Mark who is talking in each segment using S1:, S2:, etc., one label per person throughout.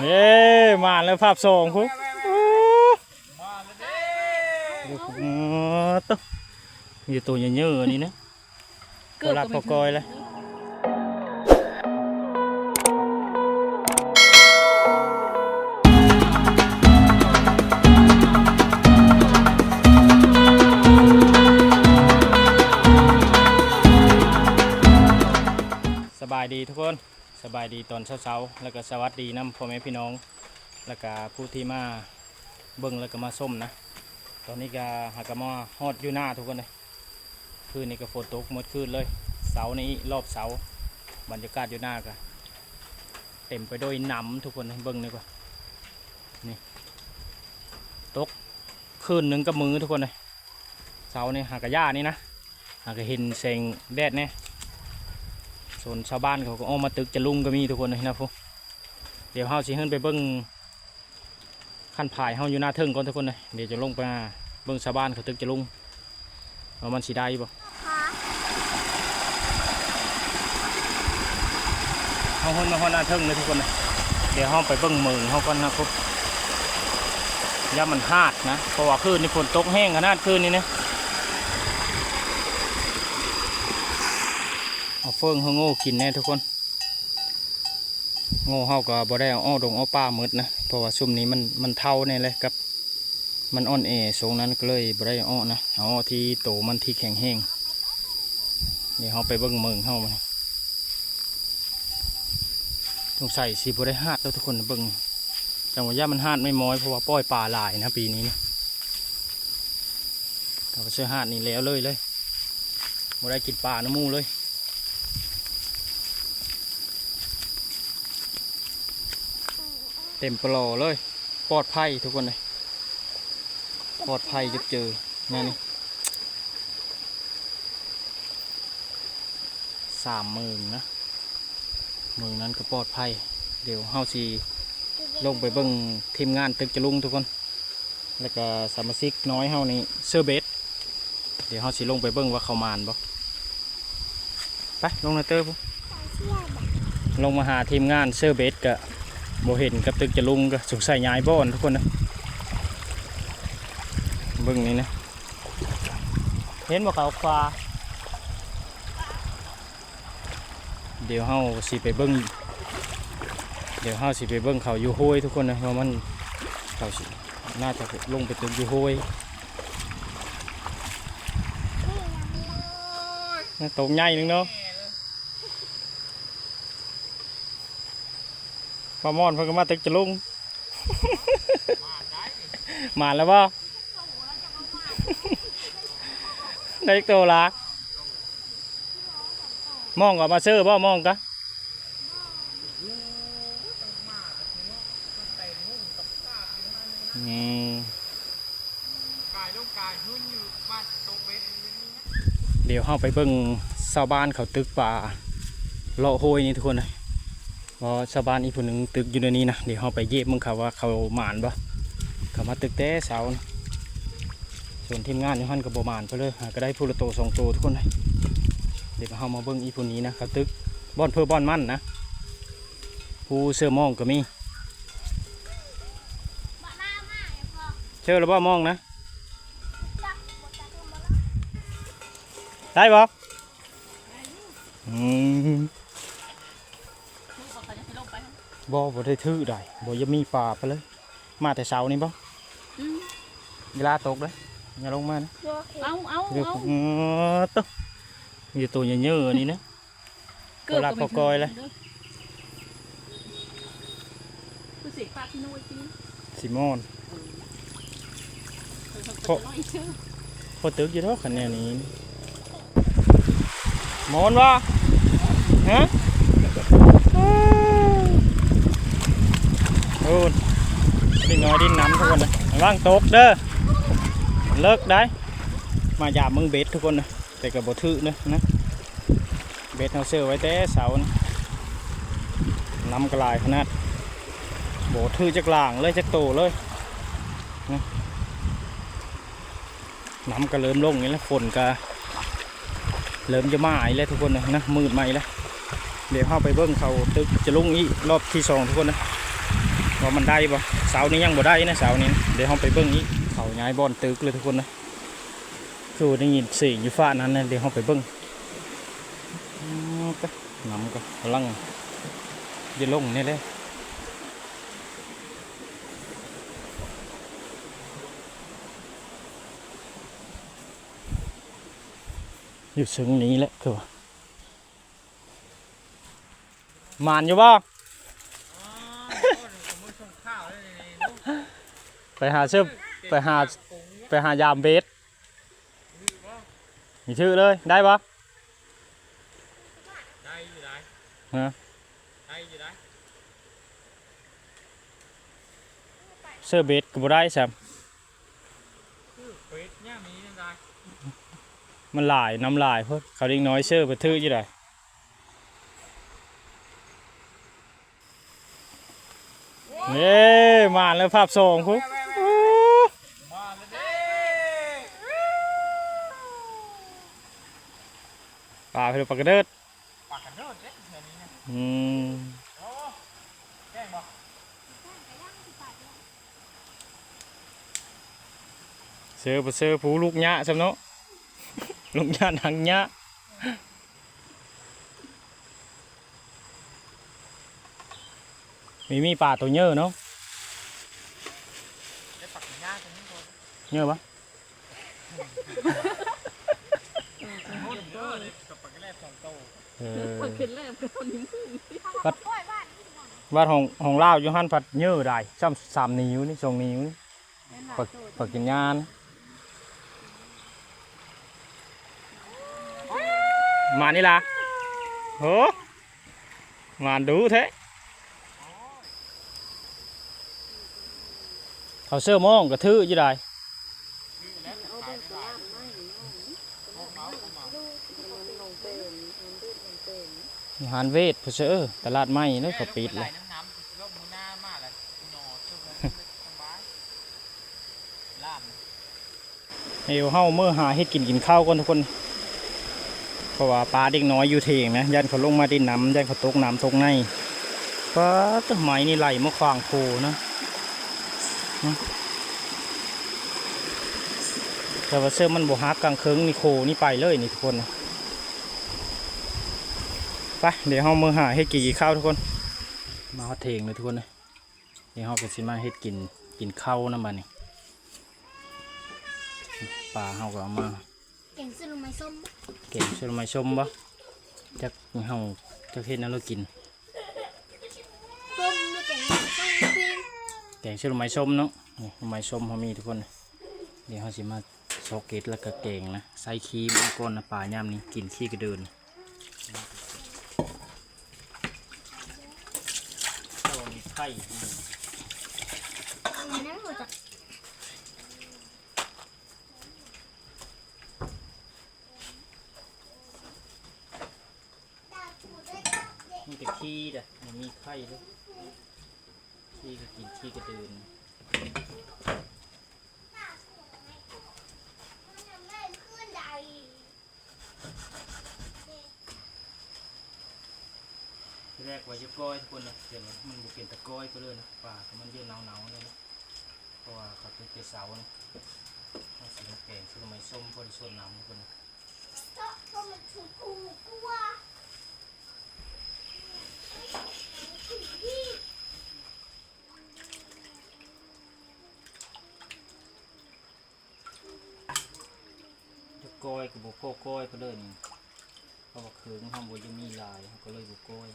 S1: เย้มาแล้วภาพส่งพุ่โอ้โหตุ๊อยู่ตัวเยอะๆนี่นะกลักพอกอยเลยสบายดีทุกคน สบายดีตอนเช้าๆ แล้วก็สวัสดีน้ำพ่อแม่พี่น้อง แล้วก็ผู้ที่มาเบิ่งแล้วก็มาส้มนะ ตอนนี้ก็หากมาฮอดอยู่หน้าทุกคนเลยคืนนี้ก็ฝนตกหมดคืนเลย เสานี้รอบเสาบรรยากาศอยู่หน้าก็เต็มไปด้วยหนำทุกคนเลยเบิ่งดีกว่านี่ตกคืนหนึ่งกับมือทุกคนเลยเสานี่หากระย่านี่นะหากเห็นแสงแดดเนี่ย ส่วนชาวบ้านเขาก็ออกมาตึกจะลุงก็มีทุกคนเลยนะพวกเดี๋ยวเฮาสิขึ้นไปเบิ่งขั้นผายเฮาอยู่หน้าเทิงก่อนทุกคนเลยเดี๋ยวจะลงไปเบิ่งชาวบ้านเขาตึกจะลงว่ามันสีได้บ่เฮาคนมาฮอดหน้าเทิงเลยทุกคนเลยเดี๋ยวเฮาไปเบิ่งเมืองเฮาก่อนนะครับย่ามันฮาดนะเพราะว่าคืนนี้ฝนตกแห้งขนาดคืนนี้นะเอาเฟิงเฮาโง่กินแน่ทุกคน โง่เฮาก็บ่ได้เอาอ้อดงอ้อป้าหมดนะเพราะว่าซุ่มนี้มันมันเท่าเนี่ยเลยกับ มันอ่อนแอทรงนั้นก็เลยบ่ได้อ้อนะเอาอ้อที่โตมันที่แข็งแห้งเดี๋ยวเฮาไปเบิ่งเมืองเฮามันสงใสัยสิบ่ได้ฮาดแล้วทุกคนเบิ่งจังหวะย่ามันฮาดไม่ม้อยเพราะว่าปล่อยปลาหลายนะปีนี้นะถ้าเชื่อฮาดนี่แล้วเลยเลยบ่ได้กินปลาน้ำมูเลย ต็มปลอเลย ปลอดภัยทุกคนเลยปลอดภัยจะเจอแน่นี่สามหมื่นนะเมืองนั้นก็ปลอดภัย เดี๋ยวเฮาสีลงไปเบิ่งทีมงานตึกจะลุงทุกคน แล้วก็สมาชิกน้อยเฮานี่เซอร์เบสเดี๋ยวเฮาสิลงไปเบิ่งว่าเขามานบ่ไปลงนาเตอร์ปุ๊ลงมาหาทีมงานเซอร์เบสกับ โบเห็นกับตึกจะลุงก็สงสัยย้ายบ้านทุกคนนะเบิ่งนี่นะ เห็นบ่เขาควาเดี๋ยวเฮาสิไปเบิ่งเดี๋ยวเฮาสิไปเบิ่งเขาอยู่ห้วยทุกคนนะว่ามันเขาสิน่าจะลงไปตึกอยู่ห้วยน่ตกใหญ่นึงเนาะ ปลามอนเพิ่งก็มาตึกจะลุง มาแล้วบ่ได้อีกตัวละมองก็มาซื้อบ่มองกะอืม
S2: กายลูกกายหุ่นอยู่บ้านตกเวท
S1: เดี๋ยวเข้าไปเบิ่งชาวบ้านเขาตึกป่าเลาะโหยนี่ทุกคนเลยเพราะชาวบ้านอีกคนหนึ่งตึกอยู่ในนี้นะเดี๋ยวเขาไปเย็บมึงเขาว่าเขาหมานบ่เขามาตึกแต่เสานะส่วนทีมงานยู่หันกับโบหมานไปเลยก็ได้พูละโตสองโตทุกคนเลยเดี๋ยวเขามาเบิ่งอีคนนี้นะเขาตึกบ่อนเพื่อบ่อนมั่นนะผู้เสื้อมองก็มีเชื่อแล้วบ่มองนะได้บ่อืม บ่บ่ได้ถือได้บ่ยังมีปลาไปเลย มาแต่เช้านี่บ่
S3: อืม
S1: เวลาตกเลยอย่าลงมานะ
S3: เอาเอา
S1: เดี๋ยว
S3: เอา
S1: อ๋อตกมีตัวเยอะๆนี่นะ
S3: เกิด
S1: เวลา
S3: ไม่
S1: พอกอยเลย
S3: คือเสียปลาที่นู่นจริง
S1: สิมอน
S3: เพราะอีกชื่อ
S1: พอตึกอยู่เท่าคันแนวนี้มอนวะฮะ โอ้ยดินน้อยดินน้ำทุกคนนะระว่างตกเด้อเลิกได้ มาหยาบมึงเบ็ดทุกคนนะแต่กับบถือนะนะเบ็ดเอาเสื้อไว้แต่เสานะน้ำกระลายขนาดโบถือจักหลางเลยจักโตเลยนะน้ำก็เริ่มลงนี่แล้วฝนก็เริ่มจะมาอีกแล้วทุกคนนะนะมืดใหม่แล้วเดี๋ยวเข้าไปเบิ้งเขาตึกจะลงอีกรอบที่สองทุกคนนะ ว่ามันได้บ่เสานี้ยังบ่ได้นะเสานี้ เดี๋ยวเราไปเบิ่งอีกเขาย้ายบอนตึกเลยทุกคนนะคือได้ยินเสียงอยู่ฟ้านั้นนะเดี๋ยวเราไปเบิ่งน้ำก็กำลังจะลงนี่เลยอยู่ซึ้งนี้แหละคือมานอยู่บ่
S2: อ๋อผมมือส่งข้าวเลยนี่ลูก
S1: ไป หาเสื้อไปหา
S2: ปุ๋ง
S1: ไปหายามเบสมีชื่อเลยได้ปะ
S2: ได้อยู่ได้
S1: ฮะ
S2: ได้อยู่ได้
S1: เสื้อเบสก็บ่ได้แซม
S2: คือเป็ดเนี่ยมีนั่นได้
S1: มันหลายน้ำลายเพิ่นเขาเรียกน้อยเสื้อไปทื่อยี่ไดเย้มาแล้วภาพส่งคุก
S2: มาแล้วเด้
S1: ป่าไปดูปากกระเดิด
S2: ปากกันโดดเด้เดี๋ยวนี้นะ
S1: อืม
S2: โอ้แกล้งบอก
S1: เสื้อไปเสื้อผู้ลูกหยะซำเนาะ ลูกหยะหนังหยะมีมีป่าตัวเยอะเนาะ
S2: ได้ปักหน้าตรงนี้ก่อน
S1: เยอะปะ
S2: โอ้ย เยอะเลยกับปักแรกสองโต
S1: เออ
S3: มันขึ้นแล้วก็คนนี้
S1: บ้านของของลาวอยู่หันผัดเยอะได้ซ้ำสามนิ้วนี่สองนิ้วนี่ปักปักกินยานมานี่ล่ะโหมาดูเทะเขาเสื้อโมองกระทือยี่ได้ หานเวทเพอเสื้อตลาดใหม่เนอะเขาปิดเลย
S2: เออ
S1: เอวเฮาเมื่อหาเฮ็ดกินกินข้าวก่อนทุกคนเพราะว่าปลาเด็กน้อยอยู่เทงนะยันเขาลงมาดินน้ำยันเขาตกน้ำตกในปลาต้นไม้นี่ไหลมาขวางโคนะนะแต่ว่าเสื้อมันบหักกลางเคิงนี่โคนี่ไปเลยนี่ทุกคนนะ ไปเดี๋ยวเฮามื่อหาเฮ็ดกินกินข้าวทุกคน มาฮอดเทงเลยทุกคนนะเดี๋ยวเฮาก็สิมาเฮ็ดกินกินข้าวน้ำมันนี่ปลาเฮาก็เอามา
S4: เก่งซื้อลงไม้ส้ม
S1: เก่งชวนมาชมบ่จักเฮาจักเฮ็ดแนั่นเรากิน
S4: ส้มไม่เก่งไม้ส้มปิ้ง
S1: แกงชวนไม้ส้มเนาะนี่ไม้ส้มเขามีทุกคน เดี๋ยวเขาสิมาโซเกตแล้วก็แกงนะ ใส่ครีมเอาก้อนนะปลาย่ามนี้กินขี้กระเดินตัวมี ไข่
S4: อันนั้นหัวจัก
S1: มีแต่ขี้เด้อมันมีไข่ด้วยขี้ก็กินขี้กระเดิน แรกว่าจะก้อยทุกคนนะเดี๋ยวนี้มันบุเป็นตะก้อยก็เลยนะปลาก็มันเยอะหนาวๆเลยนะเพราะว่าเขาเป็นเกสาวนะเอาสีแกงสีไม้ส้มพอดีส่วนน้ำทุกคนนะ
S4: ก็มันถูกกูกลัว
S1: จะก้อยกับบุกก้อยก็เลยนี่เพราะว่าเคืองห้องบยังมีลายเขาก็เลยบุกก้อย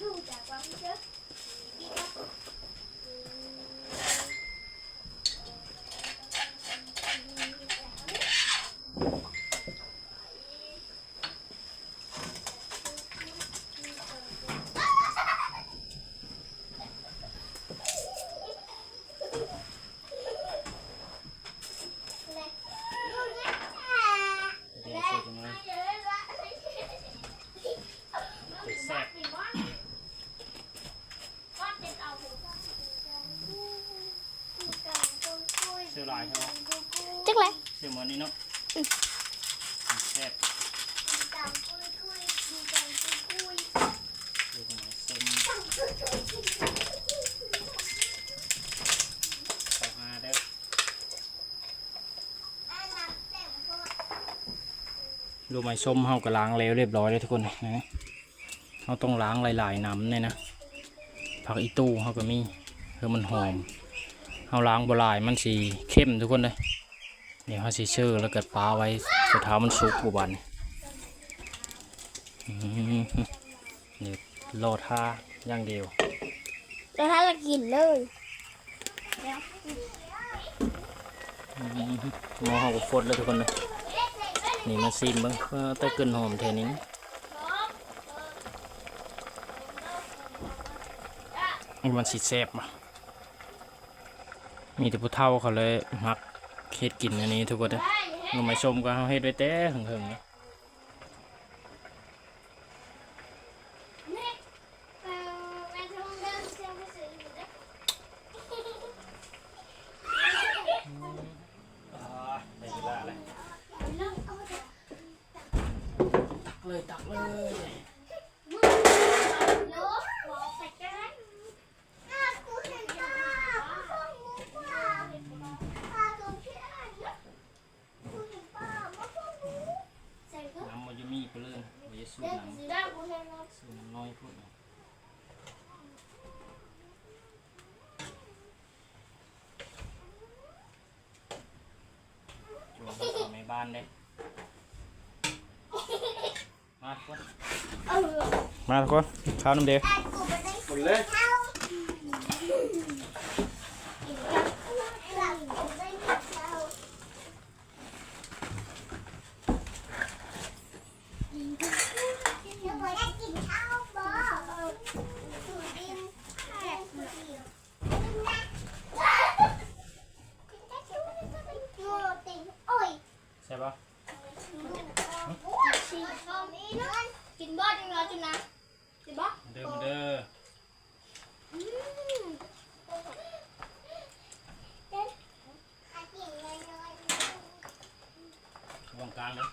S4: ดูจากความเชื่อ
S1: เใช่ไหม
S4: จั กเลย
S1: เสื้อหมือนนี้เนาะแซ่บ
S4: จังกุยกุยจังกุยกุย
S1: ดูตรงไหนส้ม
S4: จังกุยกุย
S1: ข้าเด้อ
S4: อันนั้นแต่งตัว
S1: ดูไม้ส้มเฮาก็ล้างแล้วเรียบร้อยเลยทุกคนนะเฮาต้องล้างหลายๆน้ำเนี่ยนะผักอีตู้เฮาก็มีเพื่อมันหอมเฮาล้างบ่หลายมันสีเข้มทุกคนเลย เดี๋ยวเฮาสิเชื่อแล้วก็ปาไว้สุดท้ายมันสุกอุบันอื้อหือนี่โลท่าอย่างเดียว
S4: แล้วถ้าเรากินเลย
S1: อื้อหือหม้อเฮาก็ฟดแล้วทุกคนเลยนี่มาซิมเบ้างเออแต่กลิ่นหอมแท้นี้มันสิแซ่บอะมีแต่ผู้เฒ่าเขาเลยมัก เฮ็ดกินอันนี้ทุกคนเลยหน่อไม้ส้มก็เฮาเฮ็ดไว้แต่หึงๆนะ
S4: เออแม่ทำเดินเสียงไปซื้ออยู่นะ
S1: ได้เวลาแล้ว
S4: น้องเอาแต่
S1: ตักเลยตักเลย
S4: มือลบบอกใส่กันอ้ากูเห็นตาพ่องูกว่าตาตัวเพี้ยนนะกูเห็นป้ามาพ่องูใส่ก็
S1: น้ำมันจะมีไปเลยมันจะสูด
S4: เด็ก
S1: น้
S4: สีดำกูเห็นแล้วำ
S1: สูดน้ำน้อยพูดนะจวงเข้าในบ้านเด้มาทุกคน
S4: เออ
S1: มาทุกคนข้าวน้ำเดียว
S4: ไอ้กูไปได้
S2: หมดเลย
S4: ข้าวกินกับหลังกูได้ข้าวยังไม่ได้กินข้าวบ่สูดดินแค่สูดเดียวนะกินได้ชูนี่ก็เป็นโมติงโอ้ย
S1: ใช่ปะ
S4: สีทองนี่นะกินบ่จังเลยจุนะกินบ่
S1: เดิมเด้อ
S4: อืมเด็ดอากินเลยเลยว
S1: งกลางเลย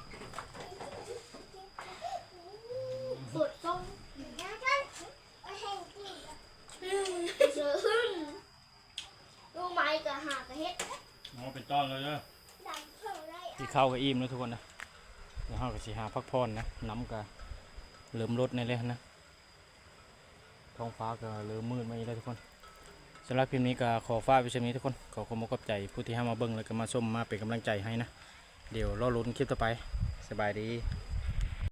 S4: สุดทรงนะจ๊ะเอาให้กินอืมเสือหึ่งรู้ไหมกับหากระเฮ็ด
S1: น้องเป็นต้อนเลยเด้อ
S4: ดัง ที่
S1: เข้ากับอิ่มนะทุกคนนะเดี๋ยวเฮาก็สิหาพักผ่อนนะน้ำก็เริ่มลดในเลยนะท้องฟ้าก็เริ่มมืดมาอีกแล้วทุกคนสำหรับคลิปนี้ก็ขอฝากไปเช่นนี้ทุกคนขอความขอบใจผู้ที่ให้มาเบิ้งแล้วก็มาส้มมาเป็นกำลังใจให้นะ เดี๋ยวรอลุ้นคลิปต่อไปสบายดี